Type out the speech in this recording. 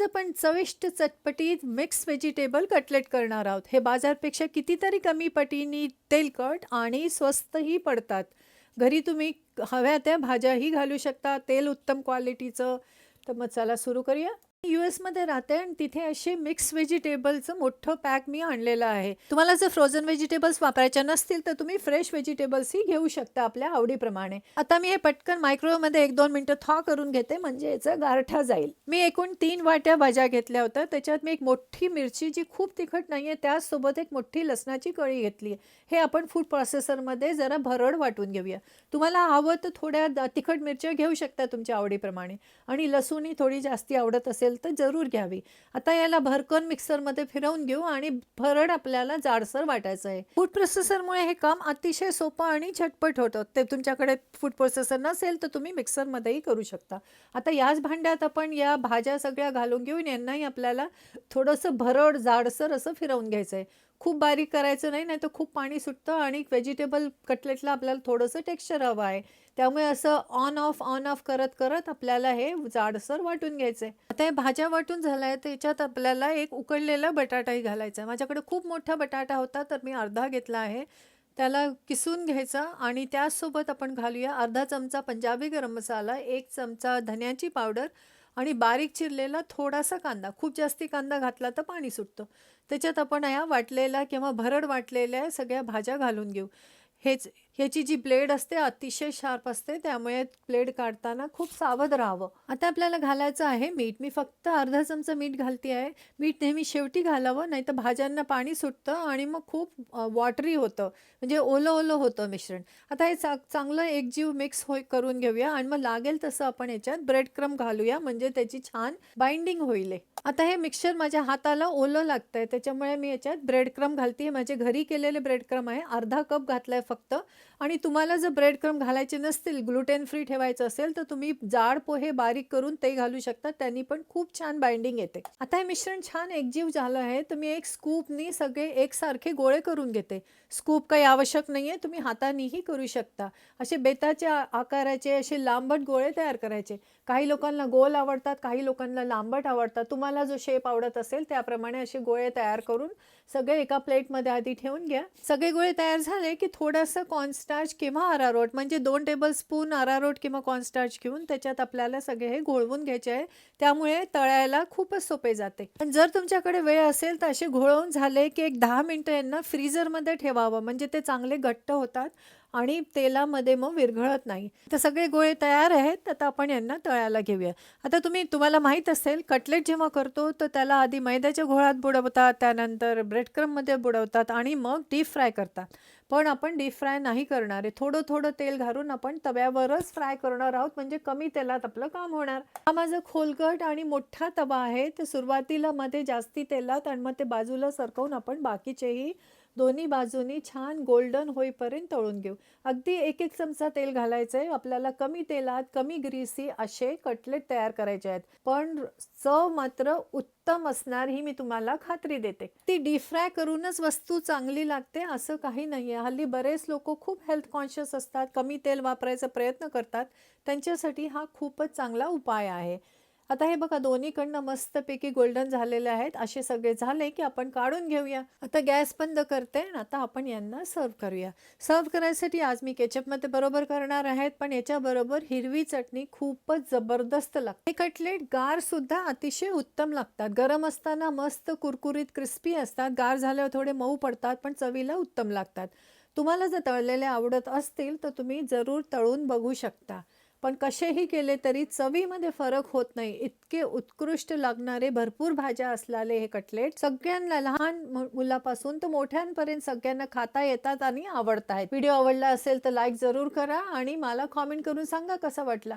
आज आपण चविष्ट चटपटीत मिक्स व्हेजिटेबल कटलेट करणार आहोत. हे बाजारपेक्षा कितीतरी कमी पटीने तेलकट आणि स्वस्तही पडतात. घरी तुम्ही हव्या त्या भाज्याही घालू शकता. तेल उत्तम क्वालिटीचं तर मग चला सुरू करूया. यू एसमध्ये राहते आणि तिथे असे मिक्स व्हेजिटेबलचं मोठं पॅक मी आणलेलं आहे. तुम्हाला जर फ्रोझन व्हेजिटेबल्स वापरायच्या नसतील तर तुम्ही फ्रेश व्हेजिटेबल्सही घेऊ शकता आपल्या आवडीप्रमाणे. आता मी हे पटकन मायक्रोवेव्हमध्ये एक दोन मिनटं थॉ करून घेते म्हणजे याचं गारठा जाईल. मी एकूण तीन वाट्या भाज्या घेतल्या होत्या त्याच्यात मी एक मोठी मिरची जी खूप तिखट नाही आहे त्याचसोबत एक मोठी लसणाची कळी घेतली हे आपण फूड प्रोसेसरमध्ये जरा भरड वाटून घेऊया. तुम्हाला हवं तर थोड्या तिखट मिरच्या घेऊ शकता तुमच्या आवडीप्रमाणे. आणि लसूणही थोडी जास्ती आवडत असेल तर जरूर घ्यावी. आता याला भरकन मिक्सरमध्ये फिरवून घेऊ आणि भरड आपल्याला जाडसर वाटायचं आहे. फूड प्रोसेसरमुळे हे काम अतिशय सोपं आणि झटपट होतं. ते तुमच्याकडे फूड प्रोसेसर नसेल तर तुम्ही मिक्सरमध्येही करू शकता. आता याच भांड्यात आपण या भाज्या सगळ्या घालून घेऊन यांनाही आपल्याला थोडंसं भरड जाडसर असं फिरवून घ्यायचं आहे खूप बारीक करायचं नाही नाही तर खूप पाणी सुटतं आणि व्हेजिटेबल कटलेटला आपल्याला थोडंसं टेक्स्चर हवं आहे. त्यामुळे असं ऑन ऑफ ऑन ऑफ करत करत आपल्याला हे जाडसर वाटून घ्यायचं आहे आता हे भाज्या वाटून झाल्या आहेत त्याच्यात आपल्याला एक उकडलेला बटाटाही घालायचा आहे. माझ्याकडे खूप मोठा बटाटा होता तर मी अर्धा घेतला आहे. त्याला किसून घ्यायचा आणि त्याचसोबत आपण घालूया अर्धा चमचा पंजाबी गरम मसाला एक चमचा धन्याची पावडर आणि बारीक चिरलेला थोडासा कांदा खूप जास्ती कांदा घातला तर पाणी सुटतं. त्याच्यात आपण या वाटलेल्या किंवा भरड वाटलेल्या सगळ्या भाज्या घालून घेऊ. हेच ह्याची जी ब्लेड असते अतिशय शार्प असते त्यामुळे ब्लेड काढताना खूप सावध राहावं. आता आपल्याला घालायचं आहे मीठ. मी फक्त अर्धा चमचा मीठ घालते आहे. मीठ नेहमी शेवटी घालावं नाही तर भाज्यांना पाणी सुटतं आणि मग खूप वॉटरी होतं. म्हणजे ओलं ओलं होतं मिश्रण. आता हे चा चांगलं एकजीव मिक्स होय करून घेऊया आणि मग लागेल तसं आपण याच्यात ब्रेड क्रम घालूया. म्हणजे त्याची छान बाइंडिंग होईल आता हे मिक्सचर माझ्या हाताला ओलं लागतं आहे त्याच्यामुळे मी याच्यात ब्रेड क्रम घालते माझे घरी केलेले ब्रेड क्रम आहे. अर्धा कप घातलाय फक्त. आणि तुम्हाला जर ब्रेड क्रम घालायचे नसतील ग्लुटेन फ्री ठेवायचं असेल तर तुम्ही जाड पोहे बारीक करून ते घालू शकता. त्यांनी पण खूप छान बाइंडिंग येते. आता हे मिश्रण छान एकजीव झालं आहे तर मी एक स्कूपनी सगळे एकसारखे गोळे करून घेते. स्कूप काही आवश्यक नाही आहे तुम्ही हातानेही करू शकता. असे बेताच्या आकाराचे असे लांबट गोळे तयार करायचे. काही लोकांना गोल आवडतात काही लोकांना लांबट आवडतात. तुम्हाला जो शेप आवडत असेल त्याप्रमाणे असे गोळे तयार करून सगळे एका प्लेटमध्ये आधी ठेवून घ्या. सगळे गोळे तयार झाले की थोडंसं कॉर्नस्टार्च किंवा अरारोट म्हणजे दोन टेबल स्पून अरारोट किंवा कॉर्नस्टार्च घेऊन त्याच्यात आपल्याला सगळे हे घोळवून घ्यायचे आहे. त्यामुळे तळायला खूपच सोपे जाते. पण जर तुमच्याकडे वेळ असेल तर असे घोळवून झाले की एक दहा मिनटं यांना फ्रीजरमध्ये ठेवावं म्हणजे ते चांगले घट्ट होतात. आणि तेलामध्ये मग विरघळत नाही. तर सगळे गोळे तयार आहेत आता आपण यांना तळायला घेऊया. आता तुम्ही तुम्हाला माहीत असेल कटलेट जेव्हा करतो तर त्याला आधी मैद्याच्या घोळात बुडवतात त्यानंतर ब्रेडक्रममध्ये बुडवतात आणि मग डीप फ्राय करतात. पण आपण डीप फ्राय नाही करणार आहे. थोडं थोडं तेल घालून आपण तव्यावरच फ्राय करणार आहोत म्हणजे कमी तेलात आपलं काम होणार. हा माझा खोलगट आणि मोठा तवा आहे. तर सुरुवातीला मध्ये जास्ती तेलात आणि मग ते बाजूला सरकवून आपण बाकीचेही दोन्ही बाजूनी छान गोल्डन होईपर्यंत तळून घेऊ. अगदी एक एक चमचा तेल घालायचं आहे आपल्याला कमी तेलात कमी ग्रीसी असे कटलेट तयार करायचे आहेत. पण चव मात्र उत्तम असणार ही मी तुम्हाला खात्री देते. ती डीफ्राय करूनच वस्तू चांगली लागते असं काही नाही आहे हल्ली बरेच लोक खूप हेल्थ कॉन्शियस असतात कमी तेल वापरायचा प्रयत्न करतात. त्यांच्यासाठी हा खूपच चांगला उपाय आहे. आता हे बघा दोन्हीकडनं मस्तपैकी गोल्डन झालेले आहेत. असे सगळे झाले की आपण काढून घेऊया. आता गॅस बंद करते आणि आता आपण यांना सर्व करूया. सर्व करायसाठी आज मी केचपमध्ये बरोबर करणार आहेत पण याच्याबरोबर हिरवी चटणी खूपच जबरदस्त लागते. हे कटलेट गार सुद्धा अतिशय उत्तम लागतात. गरम असताना मस्त कुरकुरीत क्रिस्पी असतात. गार झाल्यावर थोडे मऊ पडतात पण चवीला उत्तम लागतात. तुम्हाला जर तळलेले आवडत असतील तर तुम्ही जरूर तळून बघू शकता. पण कसेही केले तरी चवीमध्ये फरक होत नाही. इतके उत्कृष्ट लागणारे भरपूर भाज्या असलेले हे कटलेट सगळ्यांना लहान मु- मुलापासून तर मोठ्यांपर्यंत सगळ्यांना खाता येतात आणि आवडत आहेत व्हिडिओ आवडला असेल तर लाईक जरूर करा आणि मला कॉमेंट करून सांगा कसा वाटला.